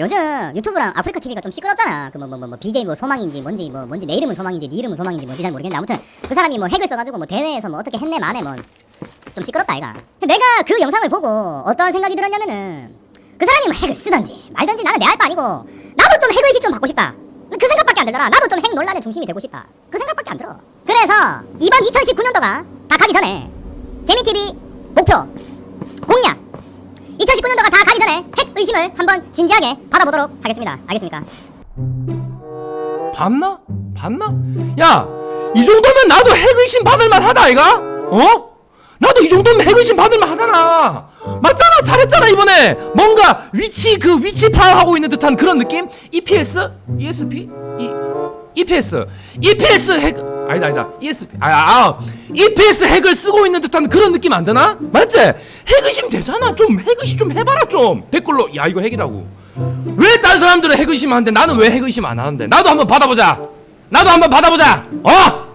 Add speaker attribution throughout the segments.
Speaker 1: 요즘 유튜브랑 아프리카 TV가 좀 시끄럽잖아. 그뭐 BJ 뭐 소망인지 뭔지 뭐 뭔지 내 이름은 소망인지 네 이름은 소망인지 뭔지 잘 모르겠는데 아무튼 그 사람이 뭐 핵을 써가지고 뭐 대회에서 뭐 어떻게 했네 마네 뭐좀 시끄럽다 이가. 내가 그 영상을 보고 어떤 생각이 들었냐면은 그 사람이 뭐 핵을 쓰든지 말든지 나는 내 알 바 아니고 나도 좀 핵의식 좀 받고 싶다. 그 생각밖에 안 들더라. 나도 좀 핵 논란의 중심이 되고 싶다. 그 생각밖에 안 들어. 그래서 이번 2019년도가 다 가기 전에 재미TV 목표 공약 2019년도가 다 가기 전에 핵 의심을 한번 진지하게 받아보도록 하겠습니다. 알겠습니까?
Speaker 2: 봤나? 봤나? 야, 이 정도면 나도 핵 의심 받을만 하다, 아이가? 어? 나도 이 정도면 핵 의심 받을만 하잖아. 맞잖아, 잘했잖아, 이번에. 뭔가 위치, 그 위치 파악하고 있는 듯한 그런 느낌? EPS? ESP? 이, EPS. EPS 핵, 아니다, 아니다. ESP. 아, 아, EPS 핵을 쓰고 있는 듯한 그런 느낌 안 드나? 맞지? 핵의심 되잖아. 좀 핵의심 좀 해봐라, 좀. 댓글로. 야, 이거 핵이라고. 왜 다른 사람들은 핵의심 하는데 나는 왜 핵의심 안 하는데? 나도 한번 받아보자. 나도 한번 받아보자. 어?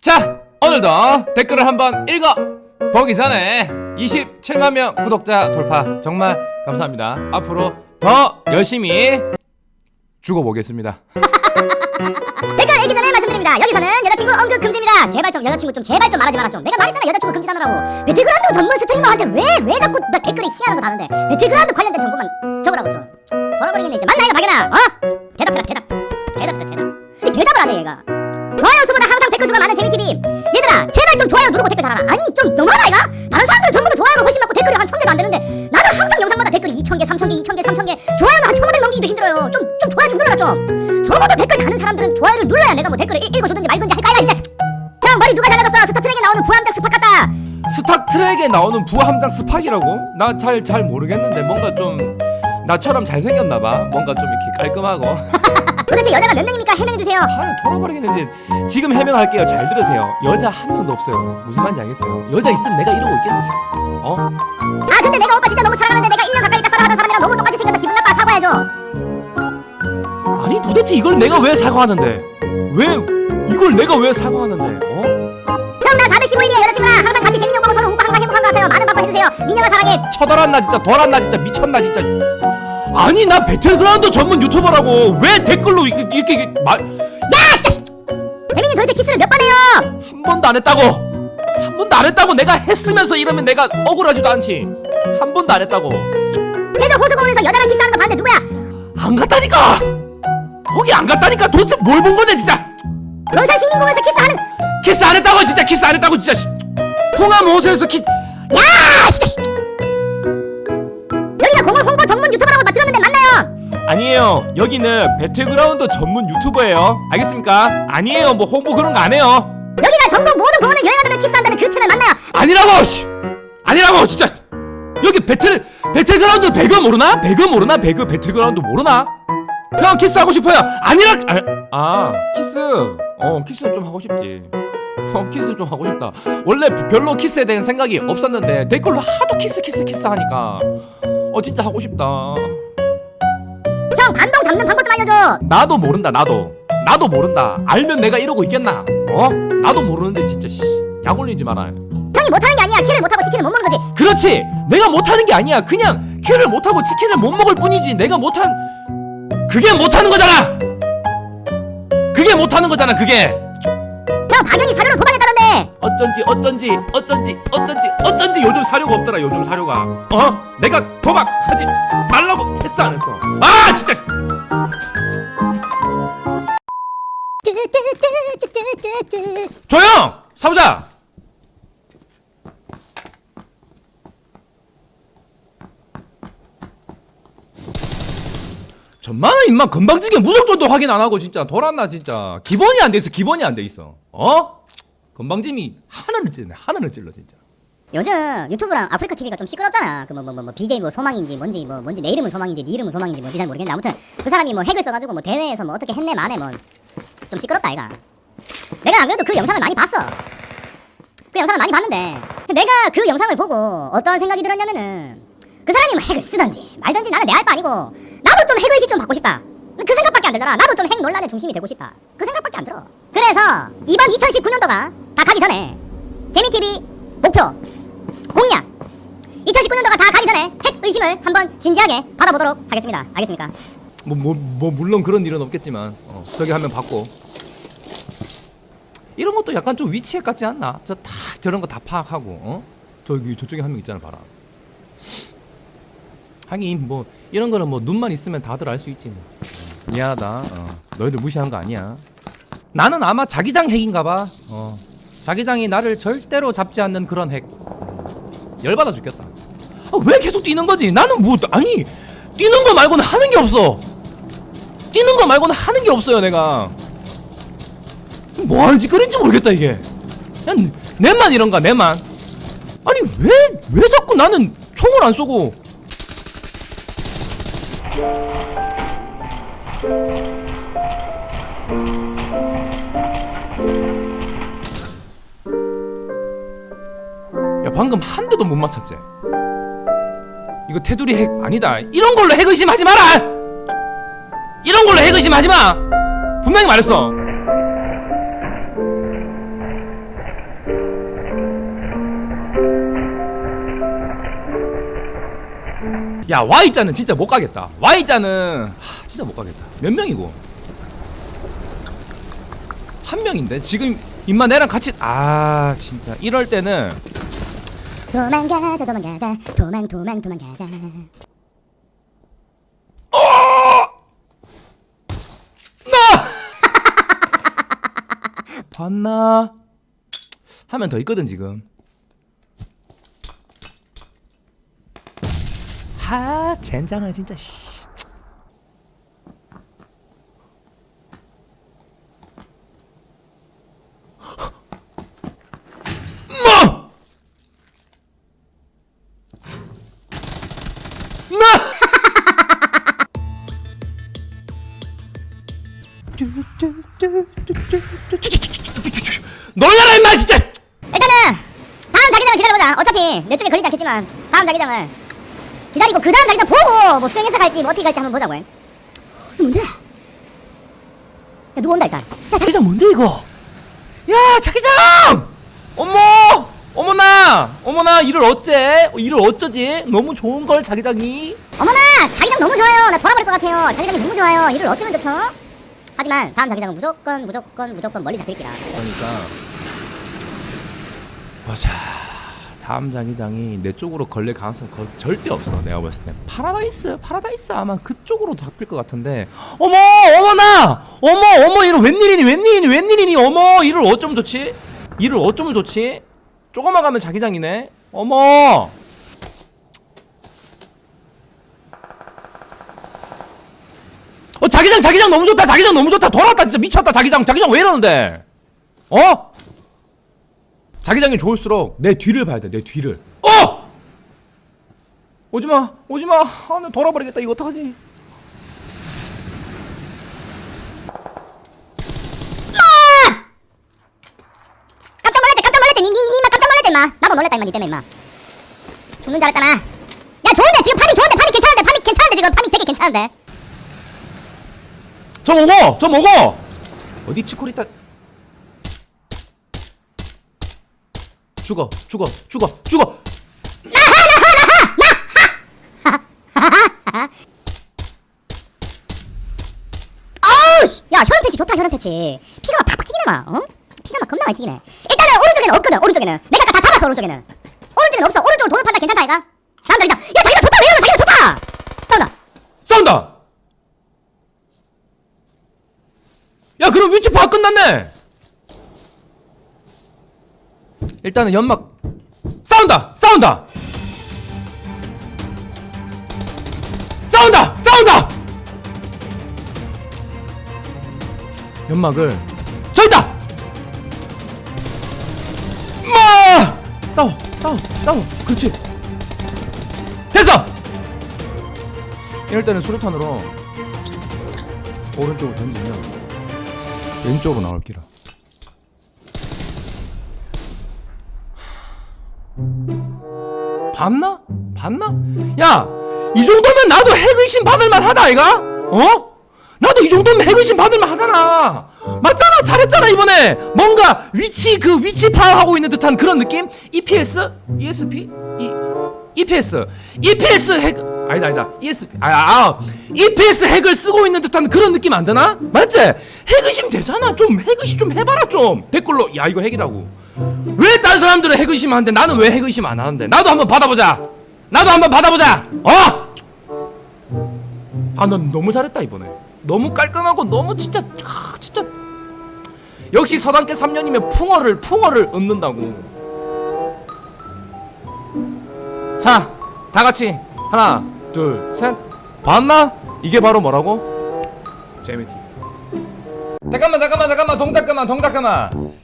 Speaker 2: 자, 오늘도 댓글을 한번 읽어 보기 전에 27만 명 구독자 돌파 정말 감사합니다. 앞으로 더 열심히 죽어보겠습니다.
Speaker 1: 댓글 읽기 전에 말씀드립니다. 여기서는 여자친구 언급 금지입니다. 제발 좀 여자친구 좀 제발 좀 말하지 마라 좀. 내가 말했잖아 여자친구 금지하느라고. 배틀그라운드 전문 스트리머한테 왜왜 자꾸 막 댓글이 희한한 거 다는데 배틀그라운드 관련된 정보만 적으라고 좀. 돌아버리겠네 이제. 맞나 이거 박연아? 어? 대답해라 대답. 대답해라 대답. 이 대답을 안 해 얘가. 좋아요 수보다 항상 댓글 수가 많은 재미TV 얘들아 제발 좀 좋아요 누르고 댓글 달아라 아니 좀 너무하다 이가 다른 사람들은 전부 다 좋아요가 훨씬 많고 댓글이 한 천개도 안 되는데 나는 항상 영상마다 댓글이 2천개 3천개 2천개 3천개 좋아요는 한1500 넘기기도 힘들어요 좀 좀 좋아요 좀 눌러라 좀 적어도 댓글 다는 사람들은 좋아요를 눌러야 내가 뭐 댓글을 읽- 읽어주든지 말든지 할까 야 진짜 형 머리 누가 잘라갔어 스타트랙에 나오는 부함장 스팟 같다
Speaker 2: 스타트랙에 나오는 부함장 스팍이라고? 나 잘 잘 모르겠는데 뭔가 좀 나처럼 잘생겼나 봐. 뭔가 좀 이렇게 깔끔하고.
Speaker 1: 도대체 여자가 몇 명입니까 해명해주세요
Speaker 2: 하는 돌아버리겠는데 지금 해명할게요. 잘 들으세요. 여자 한 명도 없어요. 무슨 말인지 알겠어요? 여자 있으면 내가 이러고 있겠는지. 어?
Speaker 1: 아 근데 내가 오빠 진짜 너무 사랑하는데 내가 1년 가까이 짝사랑하던 사람이랑 너무 똑같이 생겨서 기분 나빠 사과해줘
Speaker 2: 도대체 이걸 내가 왜 사과하는데? 왜 이걸 내가 왜 사과하는데? 어?
Speaker 1: 형 나 415일이야 여자친구랑 항상 같이 재밌는 거 보고 서로 오빠 항상 행복한 것 같아요 많은 방송 해주세요 민영아 사랑해
Speaker 2: 쳐돌았나 진짜 돌았나 진짜 미쳤나 진짜. 아니 나 배틀그라운드 전문 유튜버라고 왜 댓글로 이렇게 이렇게 말한
Speaker 1: 야 진짜 재민이 도대체 키스를 몇 번 해요
Speaker 2: 번도 안 했다고. 한 번도 안 했다고 내가 했으면서 이러면 내가 억울하지도 않지. 한 번도 안 했다고.
Speaker 1: 세조 호수공원에서 여자랑 키스하는 거 봤는데 누구야
Speaker 2: 안 갔다니까. 거기 안 갔다니까 도대체 뭘 본 건데 진짜.
Speaker 1: 론산 시민공원에서 키스하는
Speaker 2: 키스 안 했다고 진짜 키스 안 했다고 진짜. 풍암 호수에서 키.
Speaker 1: 야 진짜 여기가 공원 홍보 전문 유튜버라고 나 들었는데 맞나요
Speaker 2: 아니에요. 여기는 배틀그라운드 전문 유튜버예요. 알겠습니까? 아니에요. 뭐 홍보 그런 거 안 해요.
Speaker 1: 여기가 전국 모든 공원을 여행하다가 키스한다는 그 채널 맞나요
Speaker 2: 아니라고. 씨. 아니라고 진짜. 여기 배틀 배틀그라운드 배그 모르나? 배그 모르나? 배그 배틀그라운드 모르나? 형 키스 하고 싶어요. 아니라 아, 아 키스. 어 키스 좀 하고 싶지. 어 키스 좀 하고 싶다. 원래 별로 키스에 대한 생각이 없었는데 댓글로 하도 키스 키스 키스 하니까. 어 진짜 하고 싶다.
Speaker 1: 형 반동 잡는 방법 좀 알려줘.
Speaker 2: 나도 모른다 나도. 나도 모른다. 알면 내가 이러고 있겠나? 어? 나도 모르는데 진짜 씨, 약 올리지 마라.
Speaker 1: 형이 못하는 게 아니야. 키를 못하고 치킨을 못 먹는 거지.
Speaker 2: 그렇지. 내가 못하는 게 아니야. 그냥 키를 못하고 치킨을 못 먹을 뿐이지. 내가 못한 그게 못하는 거잖아! 그게 못하는 거잖아 그게!
Speaker 1: 형 박연이 사료로 도망했다던데!
Speaker 2: 어쩐지 어쩐지 어쩐지 어쩐지 어쩐지 요즘 사료가 없더라 요즘 사료가. 어? 내가 도박하지 말라고 했어 안 했어? 아 진짜. 조용 사부자 전만은 임마 건방지게 무적전도 확인 안 하고 진짜 돌았나 진짜 기본이 안 돼 있어 기본이 안 돼 있어 어 건방짐이 하늘을 찔네 하늘을 찔러 진짜
Speaker 1: 요즘 유튜브랑 아프리카 TV가 좀 시끄럽잖아. 그 뭐 뭐 뭐 BJ 뭐 소망인지 뭔지 뭐 뭔지 내 이름은 소망인지 네 이름은 소망인지 뭔지 잘 모르겠는데 아무튼 그 사람이 뭐 핵을 써가지고 뭐 대회에서 뭐 어떻게 했네 마네 뭐좀 시끄럽다 이가. 내가 안 그래도 그 영상을 많이 봤어. 그 영상을 많이 봤는데 내가 그 영상을 보고 어떤 생각이 들었냐면은 그 사람이 뭐 핵을 쓰든지 말든지 나는 내 알 바 아니고 좀 핵의식 좀 받고 싶다. 그 생각밖에 안 들더라. 나도 좀 핵 논란의 중심이 되고 싶다. 그 생각밖에 안 들어. 그래서 이번 2019년도가 다 가기 전에 재미TV 목표 공약 2019년도가 다 가기 전에 핵 의심을 한번 진지하게 받아보도록 하겠습니다. 알겠습니까?
Speaker 2: 뭐, 뭐, 뭐 물론 그런 일은 없겠지만 어, 저기 한명 받고 이런 것도 약간 좀 위치핵 같지 않나? 저 다 저런 거 다 파악하고 어? 저기 저쪽에 한 명 있잖아 봐라 하긴 뭐 이런 거는 뭐 눈만 있으면 다들 알 수 있지 뭐. 미안하다 어. 너희들 무시한 거 아니야 나는 아마 자기장 핵인가 봐 어. 자기장이 나를 절대로 잡지 않는 그런 핵 열받아 죽겠다 아, 왜 계속 뛰는 거지? 나는 뭐 아니 뛰는 거 말고는 하는 게 없어. 뛰는 거 말고는 하는 게 없어요, 내가. 뭐 하는 짓거리인지 모르겠다 이게. 그냥 내만 이런가 내만. 아니 왜 왜 자꾸 나는 총을 안 쏘고 야 방금 한 대도 못 맞췄지? 이거 테두리 핵 아니다. 이런 걸로 핵 의심하지 마라. 이런 걸로 핵 의심하지 마. 분명히 말했어. 야 Y자는 진짜 못 가겠다. Y자는 하, 진짜 못 가겠다. 몇 명이고? 한 명인데 지금 임마 내랑 같이 아 진짜 이럴 때는
Speaker 1: 도망가자 도망가자 도망 도망 도망가자.
Speaker 2: 봤나? 하면 더 있거든 지금. 하 젠장을 진짜 씨. 뭐? 뭐? 놀라라 임마 진짜
Speaker 1: 일단은 다음 자기장을 기다려보자. 어차피 내 쪽에 걸리지 않겠지만 다음 자기장을 기다리고 그 다음 자기장 보고 뭐 수행해서 갈지 뭐 어떻게 갈지 한번 보자고. 해. 이거 뭔데? 야 누구 온다 일단. 야 자기
Speaker 2: 자기장 뭔데 이거 야 자기장 어머 어머나 어머나 이를 어째 어, 이를 어쩌지 너무 좋은 걸 자기장이
Speaker 1: 어머나 자기장 너무 좋아요. 나 돌아버릴 것 같아요. 자기장이 너무 좋아요. 이를 어쩌면 좋죠? 하지만 다음 자기장은 무조건 무조건 무조건 멀리 잡힐 기라.
Speaker 2: 그러니까 보자 다음 자기장이 내 쪽으로 걸릴 가능성 거, 절대 없어 내가 봤을 때 파라다이스 파라다이스 아마 그쪽으로 잡힐 것 같은데. 어머 어머나! 어머 어머 이거 웬일이니 웬일이니 웬일이니? 어머 이를 어쩌면 좋지? 이를 어쩌면 좋지? 조금만 가면 자기장이네. 어머! 어 자기장 자기장 너무 좋다 자기장 너무 좋다. 돌았다 진짜. 미쳤다 자기장. 자기장 왜 이러는데? 어? 자기장이 좋을수록 내 뒤를 봐야 돼 내 뒤를. 어! 오지 마 오지 마. 아 나 돌아버리겠다. 이거 어떡하지?
Speaker 1: 깜짝 놀랐대 깜짝 놀랐대 니, 니, 니만 깜짝 놀랐대 임마. 나도 놀랬다 임마 니 때문에 임마. 죽는 줄 알았잖아. 야 좋은데 지금 파밍 좋은데 파밍 괜찮은데 파밍 괜찮은데 지금 파밍 되게 괜찮은데.
Speaker 2: 저 먹어 저 먹어 어디 치코리타 죽어 죽어 죽어 죽어.
Speaker 1: 어우 씨. 야 혈흔 패치 좋다 혈흔 패치. 피가 막 팍팍 튀기네 막 어? 피가 막 겁나 많이 튀기네. 일단은 오른쪽에는 없거든 오른쪽에는. 내가 아까 다 잡았어 오른쪽에는. 오른쪽에는 없어. 오른쪽으로 도는 판단 괜찮다 이가. 다음 자기다 야 자기다 좋다 왜 이러노 자기다 좋다! 싸운다.
Speaker 2: 싸운다! 야 그럼 위치 파악 끝났네 일단은 연막. 싸운다! 싸운다! 싸운다! 싸운다! 연막을 저기다! 마! 싸워! 싸워! 싸워! 그렇지! 됐어! 이럴 때는 수류탄으로 오른쪽으로 던지면 왼쪽으로 나올 기라 봤나? 봤나? 야! 이 정도면 나도 핵의심 받을만 하다 아이가? 어? 나도 이 정도면 핵의심 받을만 하잖아 맞잖아 잘했잖아 이번에 뭔가 위치 그 위치 파악하고 있는 듯한 그런 느낌? EPS? ESP? 이 EPS EPS 핵 아니다 아니다 ES 아, 아 EPS 핵을 쓰고 있는 듯한 그런 느낌 안 드나? 맞지? 핵의심 되잖아 좀 핵의심 좀 해봐라 좀 댓글로 야 이거 핵이라고 왜딴 사람들은 핵의심 하는데 나는 왜 핵의심 안 하는데 나도 한번 받아보자 나도 한번 받아보자 어? 아 난 너무 잘했다 이번에 너무 깔끔하고 너무 진짜 아, 진짜 역시 서당계 3년이면 풍어를 풍어를 얻는다고 자, 다 같이 하나, 둘, 셋. 봤나? 이게 바로 뭐라고? 재미티. 잠깐만, 잠깐만, 잠깐만, 동작 그만, 동작 그만.